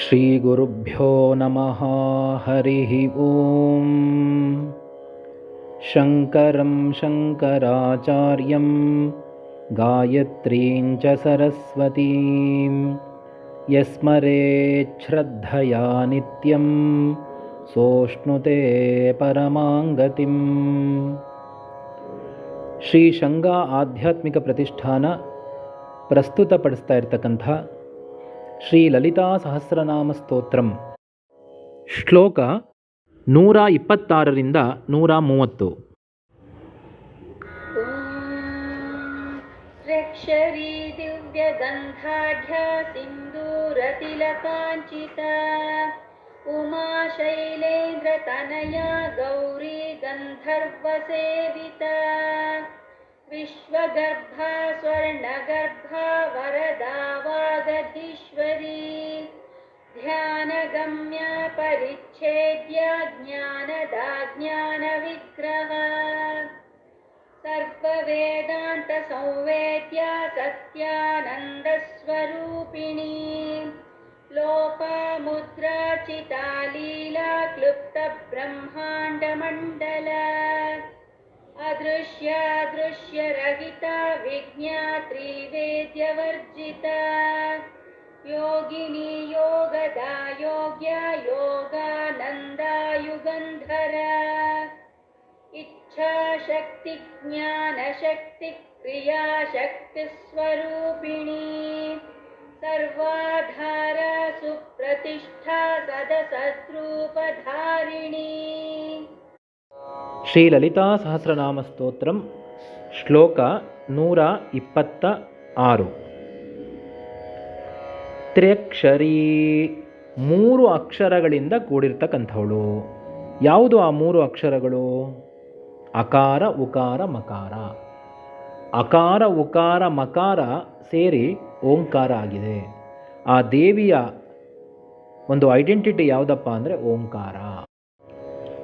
श्रीगुरुभ्यो नमः हरिः ॐ शङ्करं शङ्कराचार्यं गायत्रीं च सरस्वतीं यस्मरेच्छ्रद्धया नित्यं सोष्णुते ಪರಮಾಂಗತಿಂ ಶ್ರೀ ಶಂಗಾ ಆಧ್ಯಾತ್ಮಿಕ ಪ್ರತಿಷ್ಠಾನ ಪ್ರಸ್ತುತಪಡಿಸ್ತಾ ಇರ್ತಕ್ಕಂಥ ಶ್ರೀ ಲಲಿತಾ ಸಹಸ್ರನಾಮ ಸ್ತೋತ್ರಂ ಶ್ಲೋಕ ನೂರ ಇಪ್ಪತ್ತಾರರಿಂದ ನೂರ ಮೂವತ್ತು रक्षरी दिव्यगन्धाढ्या सिन्दूरतिलकाञ्चिता उमा शैलेन्द्रतनया गौरी गन्धर्वसेविता विश्वगर्भा स्वर्णगर्भा वरदा वागधीश्वरी ध्यानगम्या परिच्छेद्या ज्ञानदा ज्ञानविग्रहा सर्ववेदान्तसंवेद्या सत्यानन्दस्वरूपिणी। लोपामुद्राचिता लीला क्लुप्तब्रह्माण्डमण्डल अदृश्यादृश्यरहिता विज्ञात्रिवेद्यवर्जिता योगिनी योगदा योग्या योगानन्दायुगन्धरा। इच्छाशक्ति ज्ञानशक्ति क्रियाशक्तिस्वरूपिणी सर्वाधारा सुप्रतिष्ठा सदसद्रूपधारिणी ಶ್ರೀ ಸ್ತೋತ್ರಂ ಶ್ಲೋಕ ನೂರ ಇಪ್ಪತ್ತ ಆರು. ತ್ರ್ಯಕ್ಷರೀ, ಮೂರು ಅಕ್ಷರಗಳಿಂದ ಕೂಡಿರ್ತಕ್ಕಂಥವಳು. ಯಾವುದು ಆ ಮೂರು ಅಕ್ಷರಗಳು? ಅಕಾರ, ಉಕಾರ, ಮಕಾರ. ಅಕಾರ, ಉಕಾರ, ಮಕಾರ ಸೇರಿ ಓಂಕಾರ ಆಗಿದೆ. ಆ ದೇವಿಯ ಒಂದು ಐಡೆಂಟಿಟಿ ಯಾವುದಪ್ಪ ಅಂದರೆ ಓಂಕಾರ.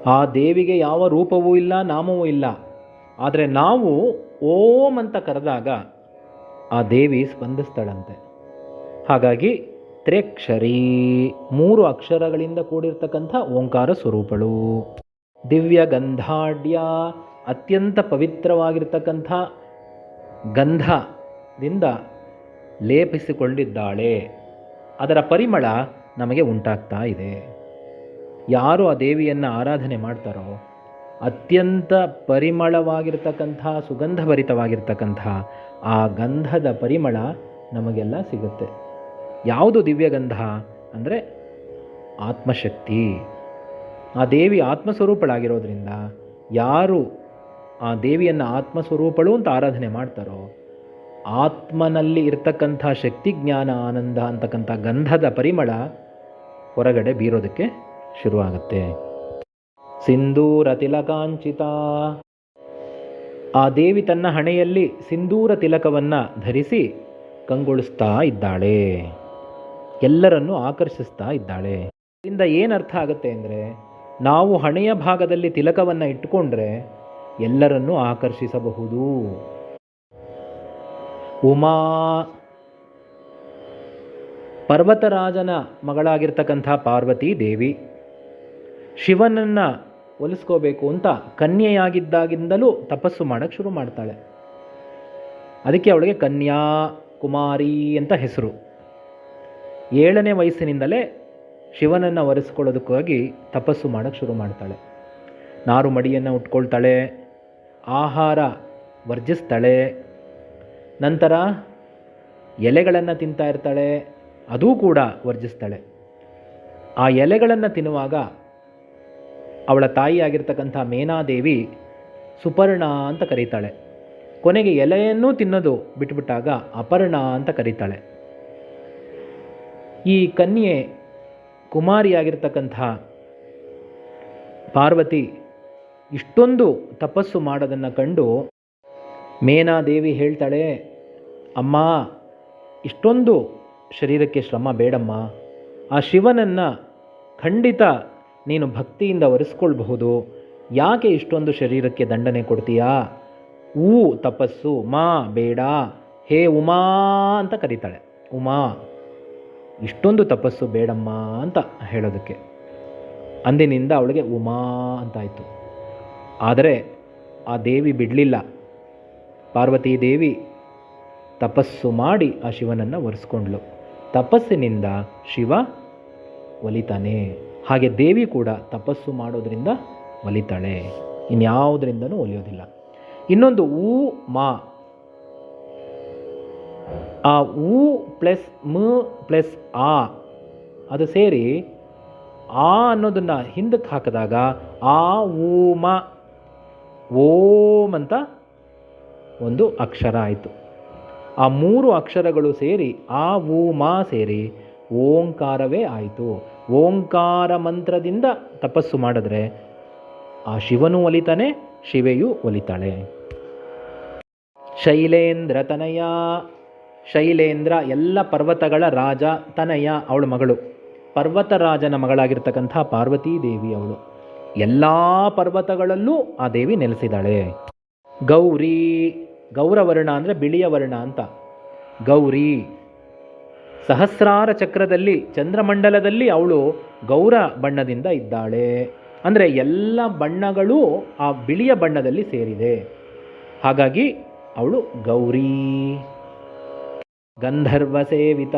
ಆ ದೇವಿಗೆ ಯಾವ ರೂಪವೂ ಇಲ್ಲ, ನಾಮವೂ ಇಲ್ಲ. ಆದರೆ ನಾವು ಓಂ ಅಂತ ಕರೆದಾಗ ಆ ದೇವಿ ಸ್ಪಂದಿಸ್ತಾಳಂತೆ. ಹಾಗಾಗಿ ತ್ರೇಕ್ಷರಿ, ಮೂರು ಅಕ್ಷರಗಳಿಂದ ಕೂಡಿರ್ತಕ್ಕಂಥ ಓಂಕಾರ ಸ್ವರೂಪಳು. ದಿವ್ಯ ಗಂಧಾಢ್ಯ, ಅತ್ಯಂತ ಪವಿತ್ರವಾಗಿರ್ತಕ್ಕಂಥ ಗಂಧದಿಂದ ಲೇಪಿಸಿಕೊಂಡಿದ್ದಾಳೆ. ಅದರ ಪರಿಮಳ ನಮಗೆ ಉಂಟಾಗ್ತಾ ಇದೆ. ಯಾರು ಆ ದೇವಿಯನ್ನು ಆರಾಧನೆ ಮಾಡ್ತಾರೋ, ಅತ್ಯಂತ ಪರಿಮಳವಾಗಿರ್ತಕ್ಕಂಥ, ಸುಗಂಧಭರಿತವಾಗಿರ್ತಕ್ಕಂಥ ಆ ಗಂಧದ ಪರಿಮಳ ನಮಗೆಲ್ಲ ಸಿಗುತ್ತೆ. ಯಾವುದು ದಿವ್ಯಗಂಧ? ಅಂದರೆ ಆತ್ಮಶಕ್ತಿ. ಆ ದೇವಿ ಆತ್ಮಸ್ವರೂಪಳಾಗಿರೋದ್ರಿಂದ ಯಾರು ಆ ದೇವಿಯನ್ನು ಆತ್ಮಸ್ವರೂಪಳು ಅಂತ ಆರಾಧನೆ ಮಾಡ್ತಾರೋ, ಆತ್ಮನಲ್ಲಿ ಇರ್ತಕ್ಕಂಥ ಶಕ್ತಿ ಜ್ಞಾನ, ಆನಂದ ಅಂತಕ್ಕಂಥ ಗಂಧದ ಪರಿಮಳ ಹೊರಗಡೆ ಬೀರೋದಕ್ಕೆ ಶುರುವಾಗುತ್ತೆ. ಸಿಂಧೂರ ತಿಲಕಾಂಚಿತ ಆ ದೇವಿ ತನ್ನ ಹಣೆಯಲ್ಲಿ ಸಿಂಧೂರ ತಿಲಕವನ್ನು ಧರಿಸಿ ಕಂಗೊಳಿಸ್ತಾ ಇದ್ದಾಳೆ. ಎಲ್ಲರನ್ನು ಆಕರ್ಷಿಸ್ತಾ ಇದ್ದಾಳೆ. ಇದರಿಂದ ಏನು ಅರ್ಥ ಆಗುತ್ತೆ ಅಂದರೆ, ನಾವು ಹಣೆಯ ಭಾಗದಲ್ಲಿ ತಿಲಕವನ್ನು ಇಟ್ಟುಕೊಂಡ್ರೆ ಎಲ್ಲರನ್ನು ಆಕರ್ಷಿಸಬಹುದು. ಉಮಾ, ಪರ್ವತರಾಜನ ಮಗಳಾಗಿರ್ತಕ್ಕಂಥ ಪಾರ್ವತಿ ದೇವಿ ಶಿವನನ್ನು ಒಲಿಸ್ಕೋಬೇಕು ಅಂತ ಕನ್ಯೆಯಾಗಿದ್ದಾಗಿಂದಲೂ ತಪಸ್ಸು ಮಾಡೋಕ್ಕೆ ಶುರು ಮಾಡ್ತಾಳೆ. ಅದಕ್ಕೆ ಅವಳಿಗೆ ಕನ್ಯಾ, ಕುಮಾರಿ ಅಂತ ಹೆಸರು. ಏಳನೇ ವಯಸ್ಸಿನಿಂದಲೇ ಶಿವನನ್ನು ಒರೆಸ್ಕೊಳ್ಳೋದಕ್ಕಾಗಿ ತಪಸ್ಸು ಮಾಡೋಕ್ಕೆ ಶುರು ಮಾಡ್ತಾಳೆ. ನಾರು ಮಡಿಯನ್ನು ಉಟ್ಕೊಳ್ತಾಳೆ, ಆಹಾರ ವರ್ಜಿಸ್ತಾಳೆ, ನಂತರ ಎಲೆಗಳನ್ನು ತಿಂತಾ ಇರ್ತಾಳೆ, ಅದೂ ಕೂಡ ವರ್ಜಿಸ್ತಾಳೆ. ಆ ಎಲೆಗಳನ್ನು ತಿನ್ನುವಾಗ ಅವಳ ತಾಯಿಯಾಗಿರ್ತಕ್ಕಂಥ ಮೇನಾದೇವಿ ಸುಪರ್ಣ ಅಂತ ಕರೀತಾಳೆ. ಕೊನೆಗೆ ಎಲೆಯನ್ನೂ ತಿನ್ನೋದು ಬಿಟ್ಬಿಟ್ಟಾಗ ಅಪರ್ಣ ಅಂತ ಕರೀತಾಳೆ. ಈ ಕನ್ಯೆ ಕುಮಾರಿಯಾಗಿರ್ತಕ್ಕಂಥ ಪಾರ್ವತಿ ಇಷ್ಟೊಂದು ತಪಸ್ಸು ಮಾಡೋದನ್ನು ಕಂಡು ಮೇನಾದೇವಿ ಹೇಳ್ತಾಳೆ, ಅಮ್ಮ, ಇಷ್ಟೊಂದು ಶರೀರಕ್ಕೆ ಶ್ರಮ ಬೇಡಮ್ಮ. ಆ ಶಿವನನ್ನು ಖಂಡಿತ ನೀನು ಭಕ್ತಿಯಿಂದ ಒರೆಸ್ಕೊಳ್ಬಹುದು. ಯಾಕೆ ಇಷ್ಟೊಂದು ಶರೀರಕ್ಕೆ ದಂಡನೆ ಕೊಡ್ತೀಯಾ? ಊ, ತಪಸ್ಸು, ಮಾ, ಬೇಡ, ಹೇ ಉಮಾ ಅಂತ ಕರೀತಾಳೆ. ಉಮಾ, ಇಷ್ಟೊಂದು ತಪಸ್ಸು ಬೇಡಮ್ಮ ಅಂತ ಹೇಳೋದಕ್ಕೆ. ಅಂದಿನಿಂದ ಅವಳಿಗೆ ಉಮಾ ಅಂತಾಯಿತು. ಆದರೆ ಆ ದೇವಿ ಬಿಡಲಿಲ್ಲ. ಪಾರ್ವತೀ ದೇವಿ ತಪಸ್ಸು ಮಾಡಿ ಆ ಶಿವನನ್ನು ಒರೆಸ್ಕೊಂಡ್ಳು. ತಪಸ್ಸಿನಿಂದ ಶಿವ ಒಲಿತಾನೆ. ಹಾಗೆ ದೇವಿ ಕೂಡ ತಪಸ್ಸು ಮಾಡೋದರಿಂದ ಒಲಿತಾಳೆ. ಇನ್ಯಾವುದರಿಂದನೂ ಒಲಿಯೋದಿಲ್ಲ. ಇನ್ನೊಂದು ಊ, ಮಾ. ಆ ಊ ಪ್ಲಸ್ ಮ ಪ್ಲಸ್ ಆ ಅದು ಸೇರಿ ಆ ಅನ್ನೋದನ್ನು ಹಿಂದಕ್ಕೆ ಹಾಕಿದಾಗ ಆ ಊಮ ಓಂ ಅಂತ ಒಂದು ಅಕ್ಷರ ಆಯಿತು. ಆ ಮೂರು ಅಕ್ಷರಗಳು ಸೇರಿ ಆ ಊಮ ಸೇರಿ ಓಂಕಾರವೇ ಆಯಿತು. ಓಂಕಾರ ಮಂತ್ರದಿಂದ ತಪಸ್ಸು ಮಾಡಿದ್ರೆ ಆ ಶಿವನು ಒಲಿತಾನೆ, ಶಿವೆಯು ಒಲಿತಾಳೆ. ಶೈಲೇಂದ್ರ ತನಯ. ಶೈಲೇಂದ್ರ ಎಲ್ಲ ಪರ್ವತಗಳ ರಾಜ ತನಯ ಅವಳ ಮಗಳು. ಪರ್ವತರಾಜನ ಮಗಳಾಗಿರ್ತಕ್ಕಂಥ ಪಾರ್ವತೀ ದೇವಿ ಅವಳು. ಎಲ್ಲ ಪರ್ವತಗಳಲ್ಲೂ ಆ ದೇವಿ ನೆಲೆಸಿದಾಳೆ ಗೌರಿ, ಗೌರವರ್ಣ ಅಂದರೆ ಬಿಳಿಯ ವರ್ಣ ಅಂತ. ಗೌರಿ ಸಹಸ್ರಾರ ಚಕ್ರದಲ್ಲಿ ಚಂದ್ರಮಂಡಲದಲ್ಲಿ ಅವಳು ಗೌರ ಬಣ್ಣದಿಂದ ಇದ್ದಾಳೆ. ಅಂದರೆ ಎಲ್ಲ ಬಣ್ಣಗಳು ಆ ಬಿಳಿಯ ಬಣ್ಣದಲ್ಲಿ ಸೇರಿದೆ. ಹಾಗಾಗಿ ಅವಳು ಗೌರಿ. ಗಂಧರ್ವ ಸೇವಿತ.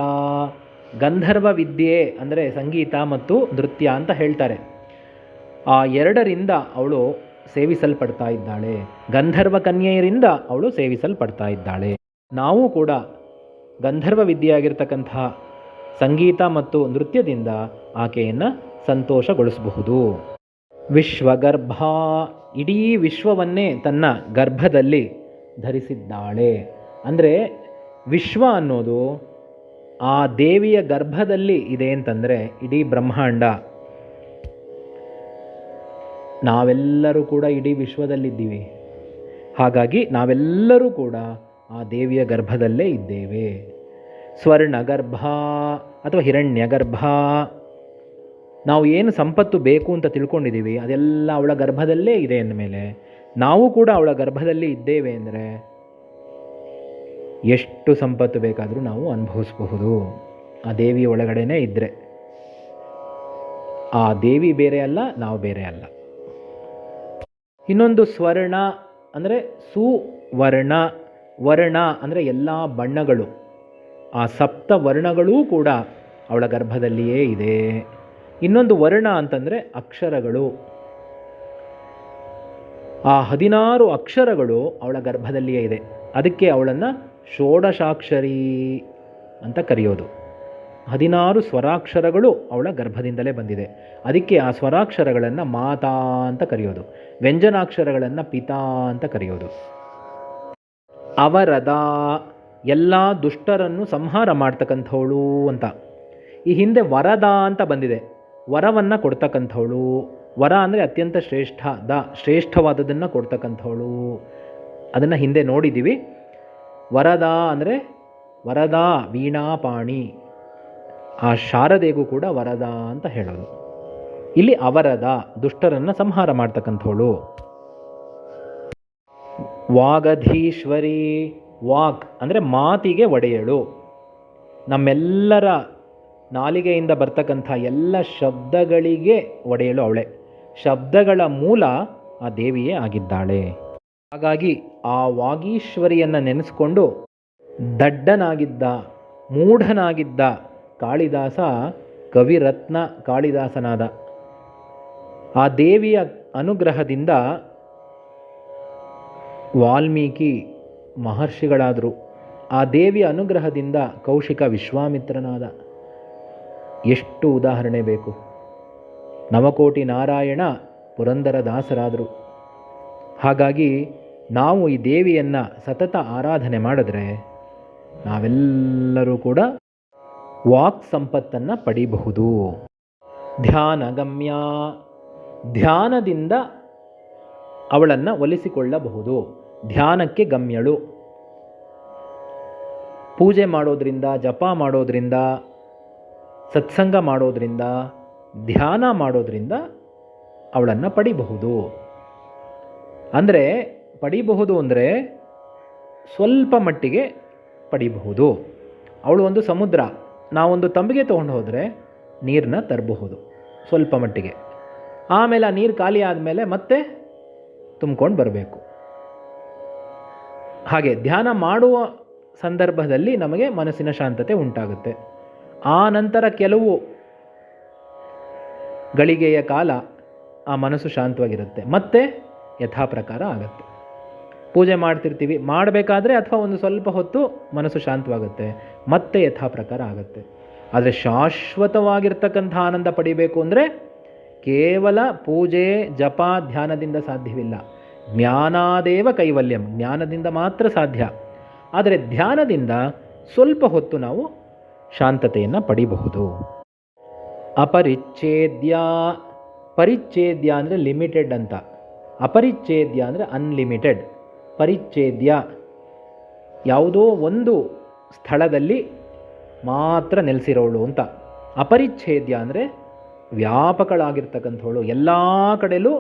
ಗಂಧರ್ವ ವಿದ್ಯೆ ಅಂದರೆ ಸಂಗೀತ ಮತ್ತು ನೃತ್ಯ ಅಂತ ಹೇಳ್ತಾರೆ. ಆ ಎರಡರಿಂದ ಅವಳು ಸೇವಿಸಲ್ಪಡ್ತಾ ಇದ್ದಾಳೆ. ಗಂಧರ್ವ ಕನ್ಯೆಯರಿಂದ ಅವಳು ಸೇವಿಸಲ್ಪಡ್ತಾ ಇದ್ದಾಳೆ. ನಾವು ಕೂಡ ಗಂಧರ್ವ ವಿದ್ಯೆಯಾಗಿರ್ತಕ್ಕಂತಹ ಸಂಗೀತ ಮತ್ತು ನೃತ್ಯದಿಂದ ಆಕೆಯನ್ನು ಸಂತೋಷಗೊಳಿಸಬಹುದು. ವಿಶ್ವಗರ್ಭ, ಇಡೀ ವಿಶ್ವವನ್ನೇ ತನ್ನ ಗರ್ಭದಲ್ಲಿ ಧರಿಸಿದ್ದಾಳೆ. ಅಂದರೆ ವಿಶ್ವ ಅನ್ನೋದು ಆ ದೇವಿಯ ಗರ್ಭದಲ್ಲಿ ಇದೆ ಅಂತಂದರೆ ಇಡೀ ಬ್ರಹ್ಮಾಂಡ. ನಾವೆಲ್ಲರೂ ಕೂಡ ಇಡೀ ವಿಶ್ವದಲ್ಲಿದ್ದೀವಿ. ಹಾಗಾಗಿ ನಾವೆಲ್ಲರೂ ಕೂಡ ಆ ದೇವಿಯ ಗರ್ಭದಲ್ಲೇ ಇದ್ದೇವೆ. ಸ್ವರ್ಣ ಗರ್ಭ ಅಥವಾ ಹಿರಣ್ಯ ಗರ್ಭ ನಾವು ಏನು ಸಂಪತ್ತು ಬೇಕು ಅಂತ ತಿಳ್ಕೊಂಡಿದ್ದೀವಿ, ಅದೆಲ್ಲ ಅವಳ ಗರ್ಭದಲ್ಲೇ ಇದೆ ಅಂದಮೇಲೆ ನಾವು ಕೂಡ ಅವಳ ಗರ್ಭದಲ್ಲಿ ಇದ್ದೇವೆ ಅಂದರೆ ಎಷ್ಟು ಸಂಪತ್ತು ಬೇಕಾದರೂ ನಾವು ಅನುಭವಿಸಬಹುದು. ಆ ದೇವಿ ಒಳಗಡೆನೇ ಇದ್ದರೆ ಆ ದೇವಿ ಬೇರೆ ಅಲ್ಲ, ನಾವು ಬೇರೆ ಅಲ್ಲ. ಇನ್ನೊಂದು ಸ್ವರ್ಣ ಅಂದರೆ ಸುವರ್ಣ. ವರ್ಣ ಅಂದರೆ ಎಲ್ಲ ಬಣ್ಣಗಳು. ಆ ಸಪ್ತ ವರ್ಣಗಳೂ ಕೂಡ ಅವಳ ಗರ್ಭದಲ್ಲಿಯೇ ಇದೆ. ಇನ್ನೊಂದು ವರ್ಣ ಅಂತಂದರೆ ಅಕ್ಷರಗಳು. ಆ ಹದಿನಾರು ಅಕ್ಷರಗಳು ಅವಳ ಗರ್ಭದಲ್ಲಿಯೇ ಇದೆ. ಅದಕ್ಕೆ ಅವಳನ್ನು ಷೋಡಶಾಕ್ಷರಿ ಅಂತ ಕರೆಯೋದು. ಹದಿನಾರು ಸ್ವರಾಕ್ಷರಗಳು ಅವಳ ಗರ್ಭದಿಂದಲೇ ಬಂದಿದೆ. ಅದಕ್ಕೆ ಆ ಸ್ವರಾಕ್ಷರಗಳನ್ನು ಮಾತಾ ಅಂತ ಕರೆಯೋದು. ವ್ಯಂಜನಾಕ್ಷರಗಳನ್ನು ಪಿತಾ ಅಂತ ಕರೆಯೋದು. ಅವರದ ಎಲ್ಲ ದುಷ್ಟರನ್ನು ಸಂಹಾರ ಮಾಡ್ತಕ್ಕಂಥವಳು ಅಂತ. ಈ ಹಿಂದೆ ವರದ ಅಂತ ಬಂದಿದೆ. ವರವನ್ನು ಕೊಡ್ತಕ್ಕಂಥವಳು. ವರ ಅಂದರೆ ಅತ್ಯಂತ ಶ್ರೇಷ್ಠ, ದ ಶ್ರೇಷ್ಠವಾದದನ್ನು ಕೊಡ್ತಕ್ಕಂಥವಳು. ಅದನ್ನು ಹಿಂದೆ ನೋಡಿದ್ದೀವಿ ವರದ ಅಂದರೆ ವರದ ವೀಣಾಪಾಣಿ. ಆ ಶಾರದೆಗೂ ಕೂಡ ವರದ ಅಂತ ಹೇಳೋದು. ಇಲ್ಲಿ ಅವರದ ದುಷ್ಟರನ್ನು ಸಂಹಾರ ಮಾಡ್ತಕ್ಕಂಥವಳು. ವಾಗಧೀಶ್ವರಿ. ವಾಕ್ ಅಂದರೆ ಮಾತಿಗೆ ಒಡೆಯಳು ನಮ್ಮೆಲ್ಲರ ನಾಲಿಗೆಯಿಂದ ಬರ್ತಕ್ಕಂಥ ಎಲ್ಲ ಶಬ್ದಗಳಿಗೆ ಒಡೆಯಲು ಅವಳೆ. ಶಬ್ದಗಳ ಮೂಲ ಆ ದೇವಿಯೇ ಆಗಿದ್ದಾಳೆ. ಹಾಗಾಗಿ ಆ ವಾಗೀಶ್ವರಿಯನ್ನು ನೆನೆಸ್ಕೊಂಡು ದಡ್ಡನಾಗಿದ್ದ, ಮೂಢನಾಗಿದ್ದ ಕಾಳಿದಾಸ, ಕವಿರತ್ನ ಕಾಳಿದಾಸನಾದ ಆ ದೇವಿಯ ಅನುಗ್ರಹದಿಂದ ವಾಲ್ಮೀಕಿ ಮಹರ್ಷಿಗಳಾದರು, ಆ ದೇವಿಯ ಅನುಗ್ರಹದಿಂದ ಕೌಶಿಕ ವಿಶ್ವಾಮಿತ್ರನಾದ. ಎಷ್ಟು ಉದಾಹರಣೆ ಬೇಕು. ನವಕೋಟಿ ನಾರಾಯಣ ಪುರಂದರದಾಸರಾದರು ಹಾಗಾಗಿ ನಾವು ಈ ದೇವಿಯನ್ನು ಸತತ ಆರಾಧನೆ ಮಾಡಿದ್ರೆ ನಾವೆಲ್ಲರೂ ಕೂಡ ವಾಕ್ ಸಂಪತ್ತನ್ನು ಪಡಿಬಹುದು. ಧ್ಯಾನಗಮ್ಯ ಧ್ಯಾನದಿಂದ ಅವಳನ್ನು ಒಲಿಸಿಕೊಳ್ಳಬಹುದು. ಧ್ಯಾನಕ್ಕೆ ಗಮ್ಯಳು. ಪೂಜೆ ಮಾಡೋದ್ರಿಂದ, ಜಪ ಮಾಡೋದ್ರಿಂದ, ಸತ್ಸಂಗ ಮಾಡೋದ್ರಿಂದ, ಧ್ಯಾನ ಮಾಡೋದ್ರಿಂದ ಅವಳನ್ನು ಪಡಿಬಹುದು. ಅಂದರೆ ಪಡಿಬಹುದು ಅಂದರೆ ಸ್ವಲ್ಪ ಮಟ್ಟಿಗೆ ಪಡಿಬಹುದು. ಅವಳು ಒಂದು ಸಮುದ್ರ, ನಾವೊಂದು ತಂಬಿಗೆ ತೊಗೊಂಡು ಹೋದರೆ ನೀರನ್ನ ತರಬಹುದು ಸ್ವಲ್ಪ ಮಟ್ಟಿಗೆ. ಆಮೇಲೆ ಆ ನೀರು ಖಾಲಿ ಆದಮೇಲೆ ಮತ್ತೆ ತುಂಬ್ಕೊಂಡು ಬರಬೇಕು. ಹಾಗೆ ಧ್ಯಾನ ಮಾಡುವ ಸಂದರ್ಭದಲ್ಲಿ ನಮಗೆ ಮನಸ್ಸಿನ ಶಾಂತತೆ ಉಂಟಾಗುತ್ತೆ. ಆ ನಂತರ ಕೆಲವು ಗಳಿಗೆಯ ಕಾಲ ಆ ಮನಸ್ಸು ಶಾಂತವಾಗಿರುತ್ತೆ. ಮತ್ತೆ ಯಥಾ ಪ್ರಕಾರ ಆಗುತ್ತೆ. ಪೂಜೆ ಮಾಡ್ತಿರ್ತೀವಿ. ಮಾಡಬೇಕಾದ್ರೆ ಅಥವಾ ಒಂದು ಸ್ವಲ್ಪ ಹೊತ್ತು ಮನಸ್ಸು ಶಾಂತವಾಗುತ್ತೆ. ಮತ್ತೆ ಯಥಾ ಪ್ರಕಾರ ಆಗುತ್ತೆ. ಆದರೆ ಶಾಶ್ವತವಾಗಿರ್ತಕ್ಕಂಥ ಆನಂದ ಪಡಿಬೇಕು ಅಂದರೆ ಕೇವಲ ಪೂಜೆ, ಜಪ, ಧ್ಯಾನದಿಂದ ಸಾಧ್ಯವಿಲ್ಲ. ಜ್ಞಾನಾದೇವ ಕೈವಲ್ಯಂ. ಜ್ಞಾನದಿಂದ ಮಾತ್ರ ಸಾಧ್ಯ. ಆದರೆ ಧ್ಯಾನದಿಂದ ಸ್ವಲ್ಪ ಹೊತ್ತು ನಾವು ಶಾಂತತೆಯನ್ನು ಪಡಿಬಹುದು. ಅಪರಿಚ್ಛೇದ್ಯ, ಪರಿಚ್ಛೇದ್ಯ ಅಂದರೆ ಲಿಮಿಟೆಡ್ ಅಂತ. ಅಪರಿಚ್ಛೇದ್ಯ ಅಂದರೆ ಅನ್ಲಿಮಿಟೆಡ್. ಪರಿಚ್ಛೇದ್ಯ ಯಾವುದೋ ಒಂದು ಸ್ಥಳದಲ್ಲಿ ಮಾತ್ರ ನೆಲೆಸಿರೋಳು ಅಂತ. ಅಪರಿಚ್ಛೇದ್ಯ ಅಂದರೆ ವ್ಯಾಪಕಳಾಗಿರ್ತಕ್ಕಂಥವಳು. ಎಲ್ಲ ಕಡೆಯಲ್ಲೂ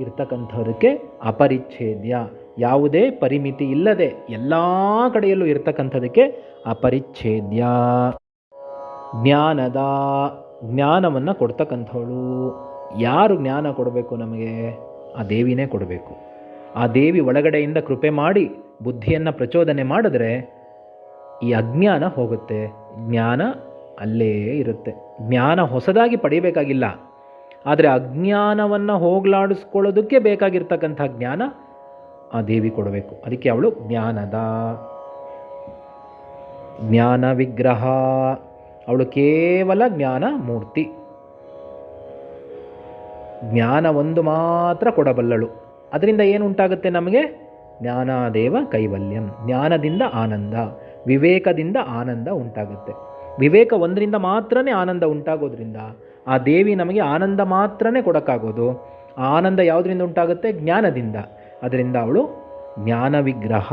ಇರ್ತಕ್ಕಂಥದಕ್ಕೆ ಅಪರಿಚ್ಛೇದ್ಯ. ಯಾವುದೇ ಪರಿಮಿತಿ ಇಲ್ಲದೆ ಎಲ್ಲ ಕಡೆಯಲ್ಲೂ ಇರ್ತಕ್ಕಂಥದಕ್ಕೆ ಅಪರಿಚ್ಛೇದ್ಯ. ಜ್ಞಾನದ ಜ್ಞಾನವನ್ನು ಕೊಡ್ತಕ್ಕಂಥವಳು. ಯಾರು ಜ್ಞಾನ ಕೊಡಬೇಕು ನಮಗೆ? ಆ ದೇವಿನೇ ಕೊಡಬೇಕು. ಆ ದೇವಿ ಒಳಗಡೆಯಿಂದ ಕೃಪೆ ಮಾಡಿ ಬುದ್ಧಿಯನ್ನು ಪ್ರಚೋದನೆ ಮಾಡಿದ್ರೆ ಈ ಅಜ್ಞಾನ ಹೋಗುತ್ತೆ. ಜ್ಞಾನ ಅಲ್ಲೇ ಇರುತ್ತೆ. ಜ್ಞಾನ ಹೊಸದಾಗಿ ಪಡಿಬೇಕಾಗಿಲ್ಲ ಆದರೆ ಅಜ್ಞಾನವನ್ನು ಹೋಗಲಾಡಿಸ್ಕೊಳ್ಳೋದಕ್ಕೆ ಬೇಕಾಗಿರ್ತಕ್ಕಂಥ ಜ್ಞಾನ ಆ ದೇವಿ ಕೊಡಬೇಕು. ಅದಕ್ಕೆ ಅವಳು ಜ್ಞಾನದ. ಜ್ಞಾನ ವಿಗ್ರಹ. ಅವಳು ಕೇವಲ ಜ್ಞಾನ ಮೂರ್ತಿ. ಜ್ಞಾನ ಒಂದು ಮಾತ್ರ ಕೊಡಬಲ್ಲಳು. ಅದರಿಂದ ಏನು ಉಂಟಾಗುತ್ತೆ ನಮಗೆ? ಜ್ಞಾನಾದೇವ ಕೈವಲ್ಯಂ. ಜ್ಞಾನದಿಂದ ಆನಂದ. ವಿವೇಕದಿಂದ ಆನಂದ ಉಂಟಾಗುತ್ತೆ. ವಿವೇಕ ಒಂದರಿಂದ ಮಾತ್ರನೇ ಆನಂದ ಉಂಟಾಗೋದ್ರಿಂದ ಆ ದೇವಿ ನಮಗೆ ಆನಂದ ಮಾತ್ರನೇ ಕೊಡೋಕ್ಕಾಗೋದು. ಆನಂದ ಯಾವುದರಿಂದ ಉಂಟಾಗುತ್ತೆ? ಜ್ಞಾನದಿಂದ. ಅದರಿಂದ ಅವಳು ಜ್ಞಾನ ವಿಗ್ರಹ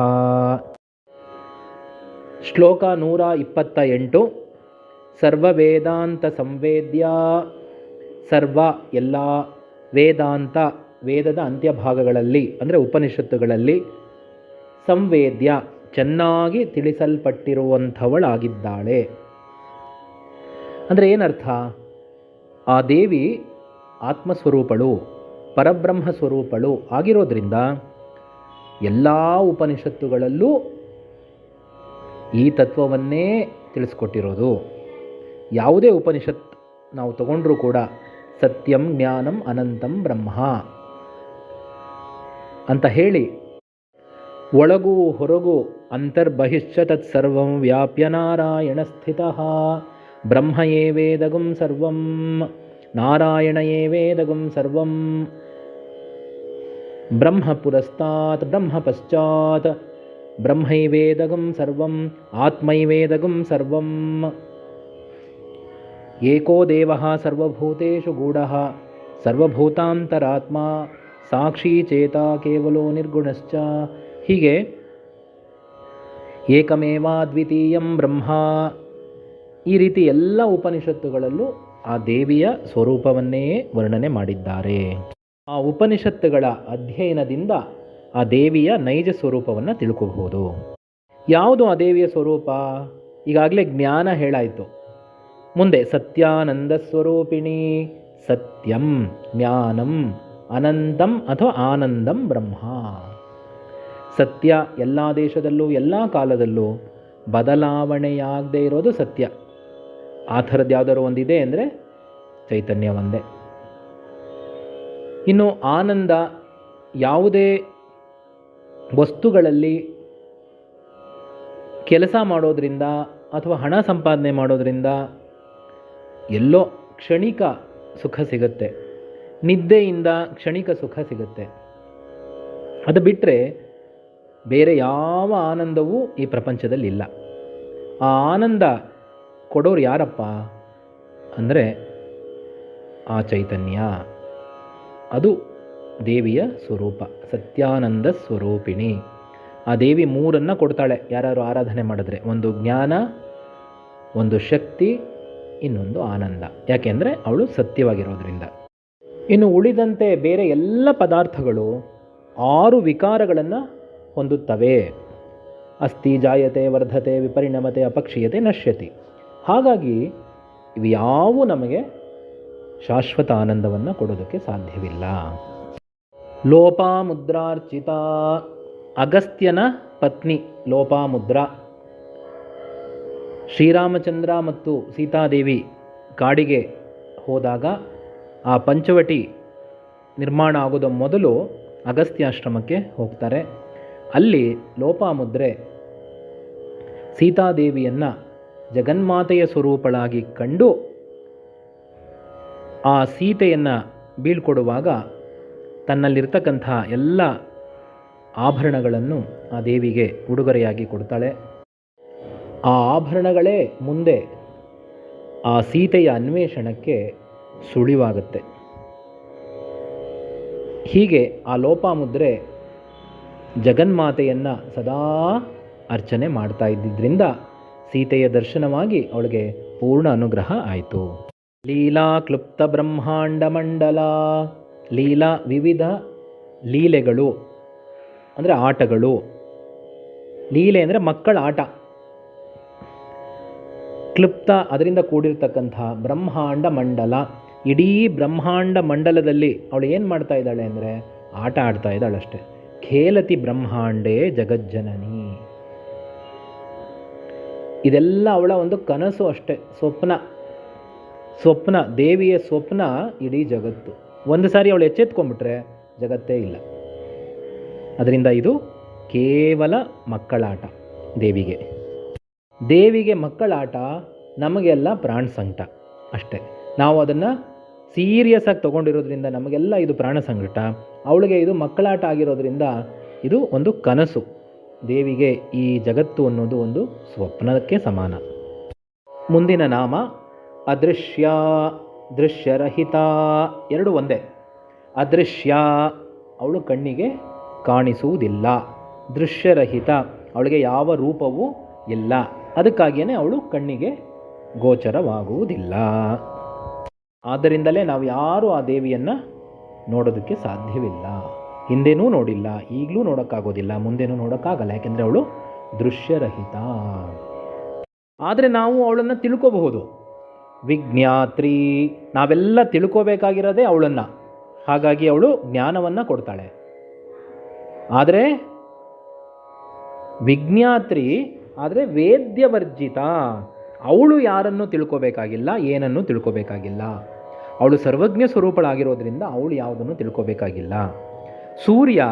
ಶ್ಲೋಕ ನೂರ ಇಪ್ಪತ್ತ ಎಂಟು ಸರ್ವ ವೇದಾಂತ ಸಂವೇದ್ಯ. ಸರ್ವ ಎಲ್ಲ ವೇದಾಂತ ವೇದದ ಅಂತ್ಯಭಾಗಗಳಲ್ಲಿ, ಅಂದರೆ ಉಪನಿಷತ್ತುಗಳಲ್ಲಿ ಸಂವೇದ್ಯ ಚೆನ್ನಾಗಿ ತಿಳಿಸಲ್ಪಟ್ಟಿರುವಂಥವಳಾಗಿದ್ದಾಳೆ. ಅಂದರೆ ಏನರ್ಥ? ಆ ದೇವಿ ಆತ್ಮಸ್ವರೂಪಳು ಪರಬ್ರಹ್ಮ ಸ್ವರೂಪಳು ಆಗಿರೋದ್ರಿಂದ ಎಲ್ಲ ಉಪನಿಷತ್ತುಗಳಲ್ಲೂ ಈ ತತ್ವವನ್ನೇ ತಿಳಿಸ್ಕೊಟ್ಟಿರೋದು. ಯಾವುದೇ ಉಪನಿಷತ್ ನಾವು ತಗೊಂಡ್ರೂ ಕೂಡ ಸತ್ಯಂ ಜ್ಞಾನಂ ಅನಂತಂ ಬ್ರಹ್ಮ ಅಂತ ಹೇಳಿ ಒಳಗೂ ಹೊರಗೂ ಅಂತರ್ಬಹಿಶ್ಚ ತತ್ಸರ್ವಂ ವ್ಯಾಪ್ಯ ನಾರಾಯಣ ಸ್ಥಿತ ಬ್ರಹ್ಮ ಏವೇದಗುಂ ಸರ್ವಂ ನಾರಾಯಣ ಏವೇದಗುಂ ಸರ್ವಂ ಬ್ರಹ್ಮ ಪುರಸ್ತಾತ್ ಬ್ರಹ್ಮ ಪಶ್ಚಾತ್ ಬ್ರಹ್ಮೈವೇದಗಂ ಸರ್ವಂ ಆತ್ಮೈವೇದಗಂ ಸರ್ವಂ ಏಕೋ ದೇವ ಸರ್ವಭೂತೇಷು ಗೂಢ ಸರ್ವಭೂತಾಂತರಾತ್ಮ ಸಾಕ್ಷಿ ಚೇತ ಕೇವಲೋ ನಿರ್ಗುಣಶ್ಚ ಹೀಗೆ ಏಕಮೇವ ದ್ವಿತೀಯಂ ಬ್ರಹ್ಮ ಈ ರೀತಿ ಎಲ್ಲ ಉಪನಿಷತ್ತುಗಳಲ್ಲೂ ಆ ದೇವಿಯ ಸ್ವರೂಪವನ್ನೇ ವರ್ಣನೆ ಮಾಡಿದ್ದಾರೆ. ಆ ಉಪನಿಷತ್ತುಗಳ ಅಧ್ಯಯನದಿಂದ ಆ ದೇವಿಯ ನೈಜ ಸ್ವರೂಪವನ್ನು ತಿಳ್ಕೋಬಹುದು. ಯಾವುದು ಆ ದೇವಿಯ ಸ್ವರೂಪ? ಈಗಾಗಲೇ ಜ್ಞಾನ ಹೇಳಾಯಿತು. ಮುಂದೆ ಸತ್ಯಾನಂದ ಸ್ವರೂಪಿಣಿ, ಸತ್ಯಂ ಜ್ಞಾನಂ ಅನಂತಂ ಅಥವಾ ಆನಂದಂ ಬ್ರಹ್ಮ. ಸತ್ಯ ಎಲ್ಲ ದೇಶದಲ್ಲೂ ಎಲ್ಲ ಕಾಲದಲ್ಲೂ ಬದಲಾವಣೆಯಾಗದೇ ಇರೋದು ಸತ್ಯ. ಆ ಥರದ್ದು ಯಾವುದಾದ್ರು ಒಂದಿದೆ ಅಂದರೆ ಚೈತನ್ಯ ಒಂದೇ. ಇನ್ನು ಆನಂದ ಯಾವುದೇ ವಸ್ತುಗಳಲ್ಲಿ ಕೆಲಸ ಮಾಡೋದರಿಂದ ಅಥವಾ ಹಣ ಸಂಪಾದನೆ ಮಾಡೋದರಿಂದ ಎಲ್ಲೋ ಕ್ಷಣಿಕ ಸುಖ ಸಿಗುತ್ತೆ. ನಿದ್ದೆಯಿಂದ ಕ್ಷಣಿಕ ಸುಖ ಸಿಗುತ್ತೆ. ಅದು ಬಿಟ್ಟರೆ ಬೇರೆ ಯಾವ ಆನಂದವೂ ಈ ಪ್ರಪಂಚದಲ್ಲಿ ಇಲ್ಲ ಆ ಆನಂದ ಕೊಡೋರು ಯಾರಪ್ಪ ಅಂದರೆ ಆ ಚೈತನ್ಯ. ಅದು ದೇವಿಯ ಸ್ವರೂಪ, ಸತ್ಯಾನಂದ ಸ್ವರೂಪಿಣಿ. ಆ ದೇವಿ ಮೂರನ್ನು ಕೊಡ್ತಾಳೆ ಯಾರು ಆರಾಧನೆ ಮಾಡಿದ್ರೆ. ಒಂದು ಜ್ಞಾನ, ಒಂದು ಶಕ್ತಿ, ಇನ್ನೊಂದು ಆನಂದ. ಯಾಕೆಂದರೆ ಅವಳು ಸತ್ಯವಾಗಿರೋದ್ರಿಂದ. ಇನ್ನು ಉಳಿದಂತೆ ಬೇರೆ ಎಲ್ಲ ಪದಾರ್ಥಗಳು ಆರು ವಿಕಾರಗಳನ್ನು ಹೊಂದುತ್ತವೆ. ಅಸ್ಥಿ ಜಾಯತೆ, ವರ್ಧತೆ, ವಿಪರಿಣಮತೆ, ಅಪಕ್ಷೀಯತೆ, ನಶ್ಯತಿ. ಹಾಗಾಗಿ ಇವು ಯಾವೂ ನಮಗೆ ಶಾಶ್ವತ ಆನಂದವನ್ನು ಕೊಡೋದಕ್ಕೆ ಸಾಧ್ಯವಿಲ್ಲ. ಲೋಪಾಮುದ್ರಾರ್ಚಿತ ಅಗಸ್ತ್ಯನ ಪತ್ನಿ ಲೋಪಾಮುದ್ರಾ ಶ್ರೀರಾಮಚಂದ್ರ ಮತ್ತು ಸೀತಾದೇವಿ ಕಾಡಿಗೆ ಹೋದಾಗ ಆ ಪಂಚವಟಿ ನಿರ್ಮಾಣ ಆಗೋದ ಮೊದಲು ಅಗಸ್ತ್ಯಾಶ್ರಮಕ್ಕೆ ಹೋಗ್ತಾರೆ. ಅಲ್ಲಿ ಲೋಪಾಮುದ್ರೆ ಸೀತಾದೇವಿಯನ್ನು ಜಗನ್ಮಾತೆಯ ಸ್ವರೂಪಳಾಗಿ ಕಂಡು ಆ ಸೀತೆಯನ್ನು ಬೀಳ್ಕೊಡುವಾಗ ತನ್ನಲ್ಲಿರ್ತಕ್ಕಂಥ ಎಲ್ಲ ಆಭರಣಗಳನ್ನು ಆ ದೇವಿಗೆ ಉಡುಗೊರೆಯಾಗಿ ಕೊಡ್ತಾಳೆ. ಆ ಆಭರಣಗಳೇ ಮುಂದೆ ಆ ಸೀತೆಯ ಅನ್ವೇಷಣಕ್ಕೆ ಸುಳಿವಾಗುತ್ತೆ. ಹೀಗೆ ಆ ಲೋಪಾಮುದ್ರೆ ಜಗನ್ಮಾತೆಯನ್ನು ಸದಾ ಅರ್ಚನೆ ಮಾಡ್ತಾ ಇದ್ದಿದ್ದರಿಂದ ಸೀತೆಯ ದರ್ಶನವಾಗಿ ಅವಳಿಗೆ ಪೂರ್ಣ ಅನುಗ್ರಹ ಆಯಿತು. ಲೀಲಾ ಕ್ಲುಪ್ತ ಬ್ರಹ್ಮಾಂಡ ಮಂಡಲ, ಲೀಲಾ ವಿವಿಧ ಲೀಲೆಗಳು, ಅಂದರೆ ಆಟಗಳು. ಲೀಲೆ ಅಂದರೆ ಮಕ್ಕಳ ಆಟ. ಕ್ಲುಪ್ತ ಅದರಿಂದ ಕೂಡಿರ್ತಕ್ಕಂಥ ಬ್ರಹ್ಮಾಂಡ ಮಂಡಲ, ಇಡೀ ಬ್ರಹ್ಮಾಂಡ ಮಂಡಲದಲ್ಲಿ ಅವಳು ಏನು ಮಾಡ್ತಾ ಇದ್ದಾಳೆ ಅಂದರೆ ಆಟ ಆಡ್ತಾ ಇದ್ದಾಳಷ್ಟೆ. ಖೇಲತಿ ಬ್ರಹ್ಮಾಂಡೇ ಜಗಜ್ಜನನಿ. ಇದೆಲ್ಲ ಅವಳ ಒಂದು ಕನಸು ಅಷ್ಟೆ. ಸ್ವಪ್ನ. ಸ್ವಪ್ನ, ದೇವಿಯ ಸ್ವಪ್ನ ಇಡೀ ಜಗತ್ತು. ಒಂದು ಸಾರಿ ಅವಳು ಎಚ್ಚೆತ್ಕೊಂಡ್ಬಿಟ್ರೆ ಜಗತ್ತೇ ಇಲ್ಲ. ಅದರಿಂದ ಇದು ಕೇವಲ ಮಕ್ಕಳಾಟ ದೇವಿಗೆ. ದೇವಿಗೆ ಮಕ್ಕಳಾಟ ನಮಗೆಲ್ಲ ಪ್ರಾಣ ಸಂಕಟ ಅಷ್ಟೇ. ನಾವು ಅದನ್ನು ಸೀರಿಯಸ್ ಆಗಿ ತೊಗೊಂಡಿರೋದ್ರಿಂದ ನಮಗೆಲ್ಲ ಇದು ಪ್ರಾಣ ಸಂಕಟ. ಅವಳಿಗೆ ಇದು ಮಕ್ಕಳಾಟ ಆಗಿರೋದ್ರಿಂದ ಇದು ಒಂದು ಕನಸು. ದೇವಿಗೆ ಈ ಜಗತ್ತು ಅನ್ನೋದು ಒಂದು ಸ್ವಪ್ನಕ್ಕೆ ಸಮಾನ. ಮುಂದಿನ ನಾಮ ಅದೃಶ್ಯ, ದೃಶ್ಯರಹಿತ, ಎರಡು ಒಂದೇ. ಅದೃಶ್ಯ, ಅವಳು ಕಣ್ಣಿಗೆ ಕಾಣಿಸುವುದಿಲ್ಲ. ದೃಶ್ಯರಹಿತ, ಅವಳಿಗೆ ಯಾವ ರೂಪವೂ ಇಲ್ಲ. ಅದಕ್ಕಾಗಿಯೇ ಅವಳು ಕಣ್ಣಿಗೆ ಗೋಚರವಾಗುವುದಿಲ್ಲ. ಆದ್ದರಿಂದಲೇ ನಾವು ಯಾರೂ ಆ ದೇವಿಯನ್ನು ನೋಡೋದಕ್ಕೆ ಸಾಧ್ಯವಿಲ್ಲ. ಹಿಂದೆನೂ ನೋಡಿಲ್ಲ, ಈಗಲೂ ನೋಡೋಕ್ಕಾಗೋದಿಲ್ಲ, ಮುಂದೆನೂ ನೋಡೋಕ್ಕಾಗಲ್ಲ, ಯಾಕೆಂದರೆ ಅವಳು ದೃಶ್ಯರಹಿತ. ಆದರೆ ನಾವು ಅವಳನ್ನು ತಿಳ್ಕೋಬಹುದು. ವಿಜ್ಞಾತ್ರಿ, ನಾವೆಲ್ಲ ತಿಳ್ಕೋಬೇಕಾಗಿರೋದೇ ಅವಳನ್ನು. ಹಾಗಾಗಿ ಅವಳು ಜ್ಞಾನವನ್ನು ಕೊಡ್ತಾಳೆ. ಆದರೆ ವಿಜ್ಞಾತ್ರಿ, ಆದರೆ ವೇದ್ಯವರ್ಜಿತ. ಅವಳು ಯಾರನ್ನು ತಿಳ್ಕೋಬೇಕಾಗಿಲ್ಲ, ಏನನ್ನು ತಿಳ್ಕೋಬೇಕಾಗಿಲ್ಲ. ಅವಳು ಸರ್ವಜ್ಞ ಸ್ವರೂಪಳಾಗಿರೋದ್ರಿಂದ ಅವಳು ಯಾವುದನ್ನು ತಿಳ್ಕೋಬೇಕಾಗಿಲ್ಲ. ಸೂರ್ಯ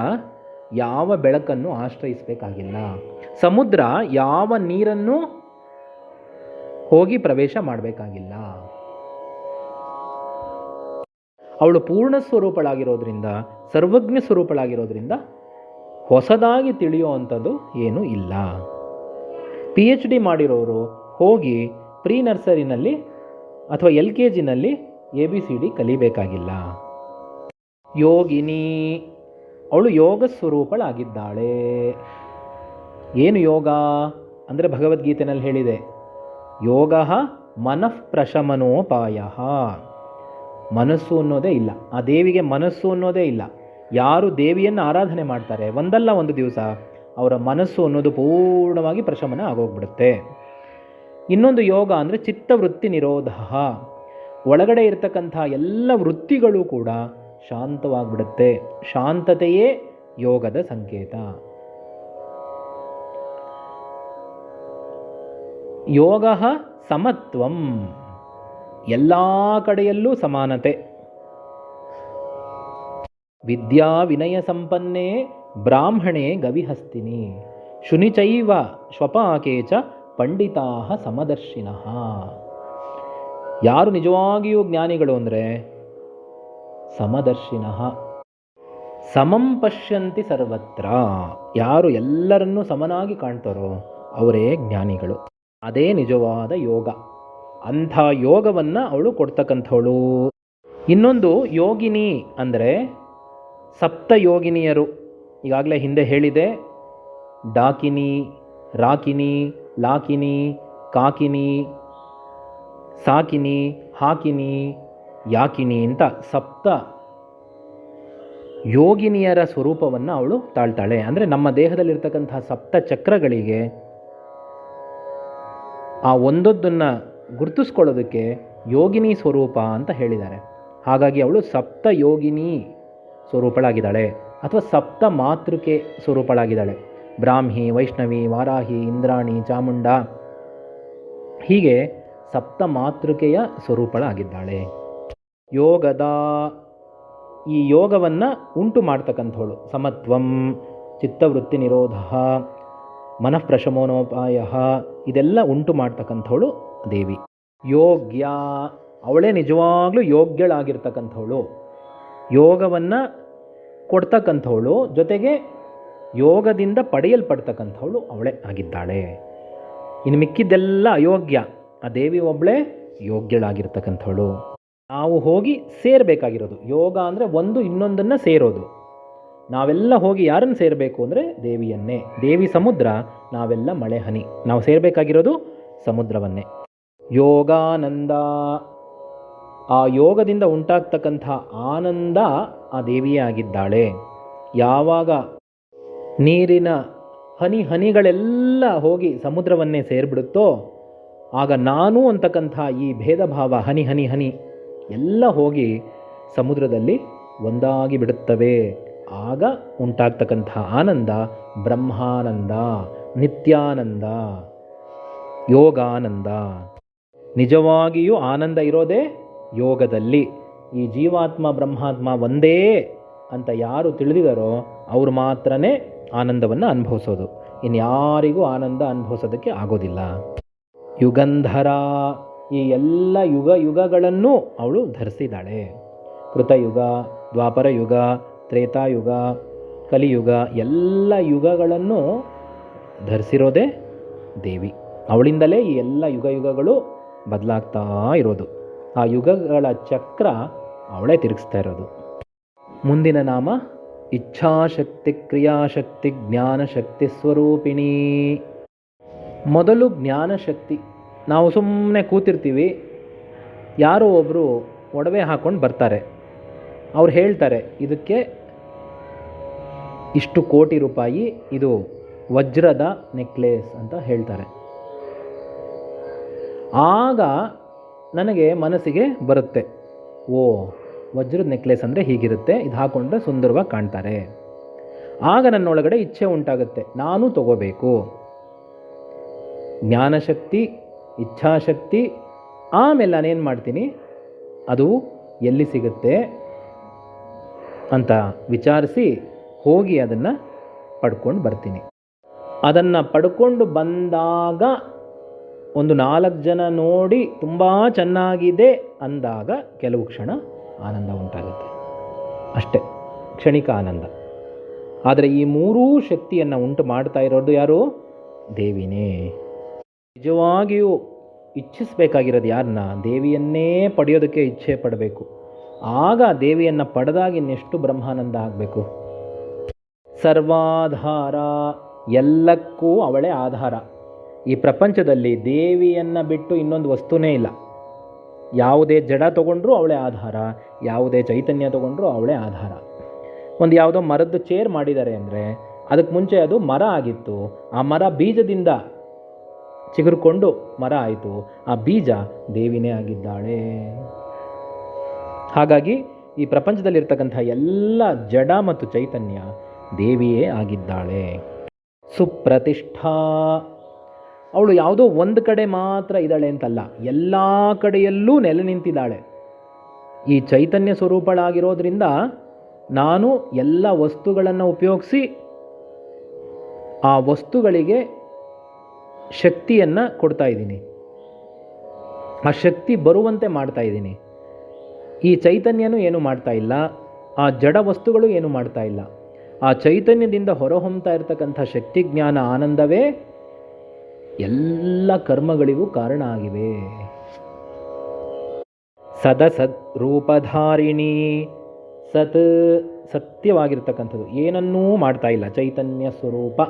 ಯಾವ ಬೆಳಕನ್ನು ಆಶ್ರಯಿಸಬೇಕಾಗಿಲ್ಲ. ಸಮುದ್ರ ಯಾವ ನೀರನ್ನು ಹೋಗಿ ಪ್ರವೇಶ ಮಾಡಬೇಕಾಗಿಲ್ಲ. ಅವಳು ಪೂರ್ಣ ಸ್ವರೂಪಳಾಗಿರೋದ್ರಿಂದ, ಸರ್ವಜ್ಞ ಸ್ವರೂಪಳಾಗಿರೋದ್ರಿಂದ ಹೊಸದಾಗಿ ತಿಳಿಯೋ ಅಂಥದ್ದು ಏನೂ ಇಲ್ಲ. ಪಿ ಎಚ್ ಡಿ ಮಾಡಿರೋರು ಹೋಗಿ ಪ್ರೀ ನರ್ಸರಿನಲ್ಲಿ ಅಥವಾ ಎಲ್ ಕೆ ಜಿನಲ್ಲಿ ಎ ಬಿ ಸಿ ಡಿ ಕಲಿಬೇಕಾಗಿಲ್ಲ. ಯೋಗಿನಿ. ಅವಳು ಯೋಗ ಸ್ವರೂಪಳಾಗಿದ್ದಾಳೆ ಏನು ಯೋಗ? ಅಂದರೆ ಭಗವದ್ಗೀತೆನಲ್ಲಿ ಹೇಳಿದೆ, ಯೋಗ ಮನಃ ಪ್ರಶಮನೋಪಾಯ ಮನಸ್ಸು ಅನ್ನೋದೇ ಇಲ್ಲ. ಆ ದೇವಿಗೆ ಮನಸ್ಸು ಅನ್ನೋದೇ ಇಲ್ಲ. ಯಾರು ದೇವಿಯನ್ನು ಆರಾಧನೆ ಮಾಡ್ತಾರೆ, ಒಂದಲ್ಲ ಒಂದು ದಿವಸ, ಅವರ ಮನಸ್ಸು ಅನ್ನೋದು ಪೂರ್ಣವಾಗಿ ಪ್ರಶಮನ ಆಗೋಗ್ಬಿಡುತ್ತೆ. ಇನ್ನೊಂದು ಯೋಗ ಅಂದರೆ ಚಿತ್ತವೃತ್ತಿ ನಿರೋಧ. ಒಳಗಡೆ ಇರತಕ್ಕಂಥ ಎಲ್ಲ ವೃತ್ತಿಗಳು ಕೂಡ ಶಾಂತವಾಗಿಬಿಡುತ್ತೆ. ಶಾಂತತೆಯೇ ಯೋಗದ ಸಂಕೇತ. ಯೋಗ ಸಮತ್ವಂ. ಎಲ್ಲ ಕಡೆಯಲ್ಲೂ ಸಮಾನತೆ. ವಿದ್ಯಾ ವಿನಯ ಸಂಪನ್ನೇ ಬ್ರಾಹ್ಮಣೇ ಗವಿಹಸ್ತಿನಿ. ಶುನಿಚೈವ ಶ್ವಪಾಕೆ ಚ ಪಂಡಿತಾ ಸಮದರ್ಶಿನಃ. ಯಾರು ನಿಜವಾಗಿಯೂ ಜ್ಞಾನಿಗಳು ಅಂದರೆ ಸಮದರ್ಶಿನಃ. ಸಮಂ ಪಶ್ಯಂತಿ ಸರ್ವತ್ರ. ಯಾರು ಎಲ್ಲರನ್ನೂ ಸಮನಾಗಿ ಕಾಣ್ತಾರೋ ಅವರೇ ಜ್ಞಾನಿಗಳು. ಅದೇ ನಿಜವಾದ ಯೋಗ. ಅಂಥ ಯೋಗವನ್ನು ಅವಳು ಕೊಡ್ತಕ್ಕಂಥವಳು. ಇನ್ನೊಂದು ಯೋಗಿನಿ ಅಂದರೆ ಸಪ್ತ ಯೋಗಿನಿಯರು. ಈಗಾಗಲೇ ಹಿಂದೆ ಹೇಳಿದೆ, ಡಾಕಿನಿ, ರಾಕಿನಿ, ಲಾಕಿನಿ, ಕಾಕಿನಿ, ಸಾಕಿನಿ, ಹಾಕಿನಿ ಯಾಕಿನಿ ಅಂತ ಸಪ್ತ ಯೋಗಿನಿಯರ ಸ್ವರೂಪವನ್ನು ಅವಳು ತಾಳ್ತಾಳೆ. ಅಂದರೆ ನಮ್ಮ ದೇಹದಲ್ಲಿರ್ತಕ್ಕಂತಹ ಸಪ್ತ ಚಕ್ರಗಳಿಗೆ ಆ ಒಂದೊಂದನ್ನು ಗುರುತಿಸ್ಕೊಳ್ಳೋದಕ್ಕೆ ಯೋಗಿನಿ ಸ್ವರೂಪ ಅಂತ ಹೇಳಿದ್ದಾರೆ. ಹಾಗಾಗಿ ಅವಳು ಸಪ್ತ ಯೋಗಿನಿ ಸ್ವರೂಪಳಾಗಿದ್ದಾಳೆ ಅಥವಾ ಸಪ್ತ ಮಾತೃಕೆ ಸ್ವರೂಪಳಾಗಿದ್ದಾಳೆ. ಬ್ರಾಹ್ಮಿ, ವೈಷ್ಣವಿ, ವಾರಾಹಿ, ಇಂದ್ರಾಣಿ, ಚಾಮುಂಡ ಹೀಗೆ ಸಪ್ತ ಮಾತೃಕೆಯ ಸ್ವರೂಪಳಾಗಿದ್ದಾಳೆ. ಯೋಗದ ಈ ಯೋಗವನ್ನು ಉಂಟು ಮಾಡ್ತಕ್ಕಂಥವಳು. ಸಮತ್ವಂ, ಚಿತ್ತವೃತ್ತಿ ನಿರೋಧ, ಮನಃಪ್ರಶಮನೋಪಾಯ, ಇದೆಲ್ಲ ಉಂಟು ಮಾಡ್ತಕ್ಕಂಥವಳು ದೇವಿ. ಯೋಗ್ಯ, ಅವಳೇ ನಿಜವಾಗ್ಲೂ ಯೋಗ್ಯಳಾಗಿರ್ತಕ್ಕಂಥವಳು. ಯೋಗವನ್ನು ಕೊಡ್ತಕ್ಕಂಥವಳು, ಜೊತೆಗೆ ಯೋಗದಿಂದ ಪಡೆಯಲ್ಪಡ್ತಕ್ಕಂಥವಳು ಅವಳೇ ಆಗಿದ್ದಾಳೆ. ಇನ್ನು ಮಿಕ್ಕಿದ್ದೆಲ್ಲ ಅಯೋಗ್ಯ. ಆ ದೇವಿ ಒಬ್ಬಳೇ ಯೋಗ್ಯಳಾಗಿರ್ತಕ್ಕಂಥವಳು. ನಾವು ಹೋಗಿ ಸೇರಬೇಕಾಗಿರೋದು. ಯೋಗ ಅಂದರೆ ಒಂದು ಇನ್ನೊಂದನ್ನು ಸೇರೋದು. ನಾವೆಲ್ಲ ಹೋಗಿ ಯಾರನ್ನು ಸೇರಬೇಕು ಅಂದರೆ ದೇವಿಯನ್ನೇ. ದೇವಿ ಸಮುದ್ರ, ನಾವೆಲ್ಲ ಮಳೆ ಹನಿ. ನಾವು ಸೇರಬೇಕಾಗಿರೋದು ಸಮುದ್ರವನ್ನೇ. ಯೋಗಾನಂದ. ಆ ಯೋಗದಿಂದ ಉಂಟಾಗ್ತಕ್ಕಂಥ ಆನಂದ ಆ ದೇವಿಯೇ ಆಗಿದ್ದಾಳೆ. ಯಾವಾಗ ನೀರಿನ ಹನಿ ಹನಿಗಳೆಲ್ಲ ಹೋಗಿ ಸಮುದ್ರವನ್ನೇ ಸೇರಿಬಿಡುತ್ತೋ, ಆಗ ನಾನು ಅಂತಕ್ಕಂಥ ಈ ಭೇದ ಹನಿ ಹನಿ ಹನಿ ಎಲ್ಲ ಹೋಗಿ ಸಮುದ್ರದಲ್ಲಿ ಒಂದಾಗಿ ಬಿಡುತ್ತವೆ. ಆಗ ಉಂಟಾಗ್ತಕ್ಕಂಥ ಆನಂದ ಬ್ರಹ್ಮಾನಂದ, ನಿತ್ಯಾನಂದ, ಯೋಗಾನಂದ. ನಿಜವಾಗಿಯೂ ಆನಂದ ಇರೋದೇ ಯೋಗದಲ್ಲಿ. ಈ ಜೀವಾತ್ಮ, ಬ್ರಹ್ಮಾತ್ಮ ಒಂದೇ ಅಂತ ಯಾರು ತಿಳಿದಿದಾರೋ ಅವ್ರು ಮಾತ್ರ ಆನಂದವನ್ನು ಅನುಭವಿಸೋದು. ಇನ್ಯಾರಿಗೂ ಆನಂದ ಅನುಭವಿಸೋದಕ್ಕೆ ಆಗೋದಿಲ್ಲ. ಯುಗಂಧರ ಈ ಎಲ್ಲ ಯುಗ ಯುಗಗಳನ್ನು ಅವಳು ಧರಿಸಿದಾಳೆ ಕೃತಯುಗ ದ್ವಾಪರ ಯುಗ ತ್ರೇತಾಯುಗ, ಕಲಿಯುಗ ಎಲ್ಲ ಯುಗಗಳನ್ನು ಧರಿಸಿರೋದೇ ದೇವಿ. ಅವಳಿಂದಲೇ ಈ ಎಲ್ಲ ಯುಗ ಯುಗಗಳು ಬದಲಾಗ್ತಾ ಇರೋದು. ಆ ಯುಗಗಳ ಚಕ್ರ ಅವಳೇ ತಿರುಗಿಸ್ತಾ ಇರೋದು. ಮುಂದಿನ ನಾಮ ಇಚ್ಛಾಶಕ್ತಿ, ಕ್ರಿಯಾಶಕ್ತಿ, ಜ್ಞಾನಶಕ್ತಿ ಸ್ವರೂಪಿಣಿ. ಮೊದಲು ಜ್ಞಾನಶಕ್ತಿ ನಾವು ಸುಮ್ಮನೆ ಕೂತಿರ್ತೀವಿ. ಯಾರೋ ಒಬ್ಬರು ಒಡವೆ ಹಾಕ್ಕೊಂಡು ಬರ್ತಾರೆ. ಅವ್ರು ಹೇಳ್ತಾರೆ, ಇದಕ್ಕೆ ಇಷ್ಟು ಕೋಟಿ ರೂಪಾಯಿ, ಇದು ವಜ್ರದ ನೆಕ್ಲೇಸ್ ಅಂತ ಹೇಳ್ತಾರೆ. ಆಗ ನನಗೆ ಮನಸ್ಸಿಗೆ ಬರುತ್ತೆ, ಓ, ವಜ್ರದ ನೆಕ್ಲೇಸ್ ಅಂದರೆ ಹೀಗಿರುತ್ತೆ, ಇದು ಹಾಕ್ಕೊಂಡ್ರೆ ಸುಂದರವಾಗಿ ಕಾಣ್ತಾರೆ. ಆಗ ನನ್ನೊಳಗಡೆ ಇಚ್ಛೆ ಉಂಟಾಗುತ್ತೆ, ನಾನು ತಗೋಬೇಕು. ಜ್ಞಾನಶಕ್ತಿ ಇಚ್ಛಾಶಕ್ತಿ, ಆಮೇಲೆ ನಾನೇನು ಮಾಡ್ತೀನಿ? ಅದು ಎಲ್ಲಿ ಸಿಗುತ್ತೆ ಅಂತ ವಿಚಾರಿಸಿ ಹೋಗಿ ಅದನ್ನು ಪಡ್ಕೊಂಡು ಬರ್ತೀನಿ. ಅದನ್ನು ಪಡ್ಕೊಂಡು ಬಂದಾಗ ಒಂದು ನಾಲ್ಕು ಜನ ನೋಡಿ ತುಂಬ ಚೆನ್ನಾಗಿದೆ ಅಂದಾಗ ಕೆಲವು ಕ್ಷಣ ಆನಂದ ಉಂಟಾಗುತ್ತೆ. ಅಷ್ಟೇ, ಕ್ಷಣಿಕ ಆನಂದ. ಆದರೆ ಈ ಮೂರೂ ಶಕ್ತಿಯನ್ನು ಉಂಟು ಮಾಡ್ತಾ ಇರೋದು ಯಾರು? ದೇವಿನೇ. ನಿಜವಾಗಿಯೂ ಇಚ್ಛಿಸಬೇಕಾಗಿರೋದು ಯಾರನ್ನ? ದೇವಿಯನ್ನೇ ಪಡೆಯೋದಕ್ಕೆ ಇಚ್ಛೆ ಪಡಬೇಕು. ಆಗ ದೇವಿಯನ್ನು ಪಡೆದಾಗ ಇನ್ನೆಷ್ಟು ಬ್ರಹ್ಮಾನಂದ ಆಗಬೇಕು? ಸರ್ವಾಧಾರ, ಎಲ್ಲಕ್ಕೂ ಅವಳೇ ಆಧಾರ. ಈ ಪ್ರಪಂಚದಲ್ಲಿ ದೇವಿಯನ್ನು ಬಿಟ್ಟು ಇನ್ನೊಂದು ವಸ್ತುನೇ ಇಲ್ಲ. ಯಾವುದೇ ಜಡ ತಗೊಂಡ್ರೂ ಅವಳೇ ಆಧಾರ, ಯಾವುದೇ ಚೈತನ್ಯ ತಗೊಂಡ್ರೂ ಅವಳೇ ಆಧಾರ. ಒಂದು ಯಾವುದೋ ಮರದ ಚೇರ್ ಮಾಡಿದ್ದಾರೆ ಅಂದರೆ ಅದಕ್ಕೆ ಮುಂಚೆ ಅದು ಮರ ಆಗಿತ್ತು. ಆ ಮರ ಬೀಜದಿಂದ ಚಿಗುರ್ಕೊಂಡು ಮರ ಆಯಿತು. ಆ ಬೀಜ ದೇವಿನೇ ಆಗಿದ್ದಾಳೆ. ಹಾಗಾಗಿ ಈ ಪ್ರಪಂಚದಲ್ಲಿರ್ತಕ್ಕಂಥ ಎಲ್ಲ ಜಡ ಮತ್ತು ಚೈತನ್ಯ ದೇವಿಯೇ ಆಗಿದ್ದಾಳೆ. ಸುಪ್ರತಿಷ್ಠಾ. ಅವಳು ಯಾವುದೋ ಒಂದು ಕಡೆ ಮಾತ್ರ ಇದ್ದಾಳೆ ಅಂತಲ್ಲ, ಎಲ್ಲ ಕಡೆಯಲ್ಲೂ ನೆಲೆ ನಿಂತಿದ್ದಾಳೆ. ಈ ಚೈತನ್ಯ ಸ್ವರೂಪಳಾಗಿರೋದ್ರಿಂದ ನಾನು ಎಲ್ಲ ವಸ್ತುಗಳನ್ನು ಉಪಯೋಗಿಸಿ ಆ ವಸ್ತುಗಳಿಗೆ ಶಕ್ತಿಯನ್ನು ಕೊಡ್ತಾ ಇದ್ದೀನಿ. ಆ ಶಕ್ತಿ ಬರುವಂತೆ ಮಾಡ್ತಾ ಇದ್ದೀನಿ. ಈ ಚೈತನ್ಯನೂ ಏನು ಮಾಡ್ತಾ ಇಲ್ಲ. ಆ ಜಡ ವಸ್ತುಗಳು ಏನು ಮಾಡ್ತಾ ಇಲ್ಲ. ಆ ಚೈತನ್ಯದಿಂದ ಹೊರಹೊಮ್ತಾ ಇರತಕ್ಕಂಥ ಶಕ್ತಿ, ಜ್ಞಾನ, ಆನಂದವೇ ಎಲ್ಲ ಕರ್ಮಗಳಿಗೂ ಕಾರಣ ಆಗಿವೆ. ಸದಸತ್ ರೂಪಧಾರಿಣಿ ಸತ್ ಸತ್ಯವಾಗಿರ್ತಕ್ಕಂಥದ್ದು. ಏನನ್ನೂ ಮಾಡ್ತಾ ಇಲ್ಲ. ಚೈತನ್ಯ ಸ್ವರೂಪ.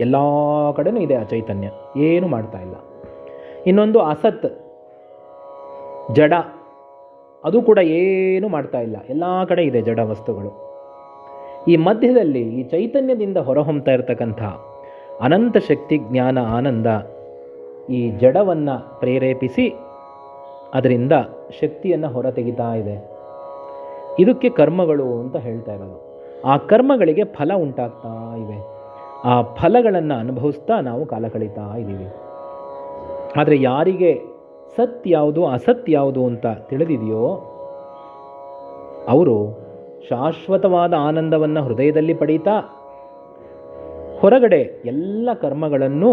ಎಲ್ಲ ಕಡೆನೂ ಇದೆ ಆ ಚೈತನ್ಯ. ಏನು ಮಾಡ್ತಾ ಇಲ್ಲ. ಇನ್ನೊಂದು ಅಸತ್, ಜಡ, ಅದು ಕೂಡ ಏನು ಮಾಡ್ತಾ ಇಲ್ಲ. ಎಲ್ಲ ಕಡೆ ಇದೆ ಜಡ ವಸ್ತುಗಳು. ಈ ಮಧ್ಯದಲ್ಲಿ ಈ ಚೈತನ್ಯದಿಂದ ಹೊರಹೊಮ್ತಾ ಇರತಕ್ಕಂಥ ಅನಂತ ಶಕ್ತಿ, ಜ್ಞಾನ, ಆನಂದ ಈ ಜಡವನ್ನು ಪ್ರೇರೇಪಿಸಿ ಅದರಿಂದ ಶಕ್ತಿಯನ್ನು ಹೊರತೆಗಿತಾ ಇದೆ. ಇದಕ್ಕೆ ಕರ್ಮಗಳು ಅಂತ ಹೇಳ್ತಾ ಇರೋದು. ಆ ಕರ್ಮಗಳಿಗೆ ಫಲ ಉಂಟಾಗ್ತಾ ಇವೆ. ಆ ಫಲಗಳನ್ನು ಅನುಭವಿಸ್ತಾ ನಾವು ಕಾಲ ಕಳೀತಾ ಇದ್ದೀವಿ. ಆದರೆ ಯಾರಿಗೆ ಸತ್ ಯಾವುದು, ಅಸತ್ ಯಾವುದು ಅಂತ ತಿಳಿದಿದೆಯೋ, ಅವರು ಶಾಶ್ವತವಾದ ಆನಂದವನ್ನು ಹೃದಯದಲ್ಲಿ ಪಡೀತಾ, ಹೊರಗಡೆ ಎಲ್ಲ ಕರ್ಮಗಳನ್ನು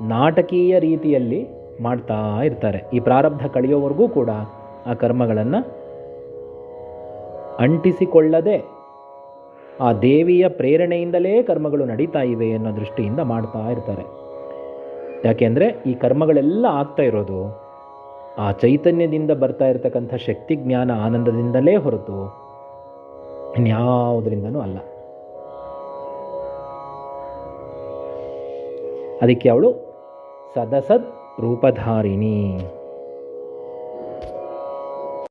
ನಾಟಕೀಯ ರೀತಿಯಲ್ಲಿ ಮಾಡ್ತಾ ಇರ್ತಾರೆ. ಈ ಪ್ರಾರಬ್ಧ ಕಳೆಯೋವರೆಗೂ ಕೂಡ ಆ ಕರ್ಮಗಳನ್ನು ಅಂಟಿಸಿಕೊಳ್ಳದೆ ಆ ದೇವಿಯ ಪ್ರೇರಣೆಯಿಂದಲೇ ಕರ್ಮಗಳು ನಡೀತಾ ಇವೆ ಅನ್ನೋ ದೃಷ್ಟಿಯಿಂದ ಮಾಡ್ತಾ ಇರ್ತಾರೆ. ಯಾಕೆಂದರೆ ಈ ಕರ್ಮಗಳೆಲ್ಲ ಆಗ್ತಾ ಇರೋದು, ಆ ಚೈತನ್ಯದಿಂದ ಬರ್ತಾ ಇರತಕ್ಕಂಥ ಶಕ್ತಿ, ಜ್ಞಾನ, ಆನಂದದಿಂದಲೇ ಹೊರತು ಇನ್ಯಾವುದರಿಂದನೂ ಅಲ್ಲ. ಅದಕ್ಕೆ ಅವಳು ಸದಸದ್ ರೂಪಧಾರಿಣಿ.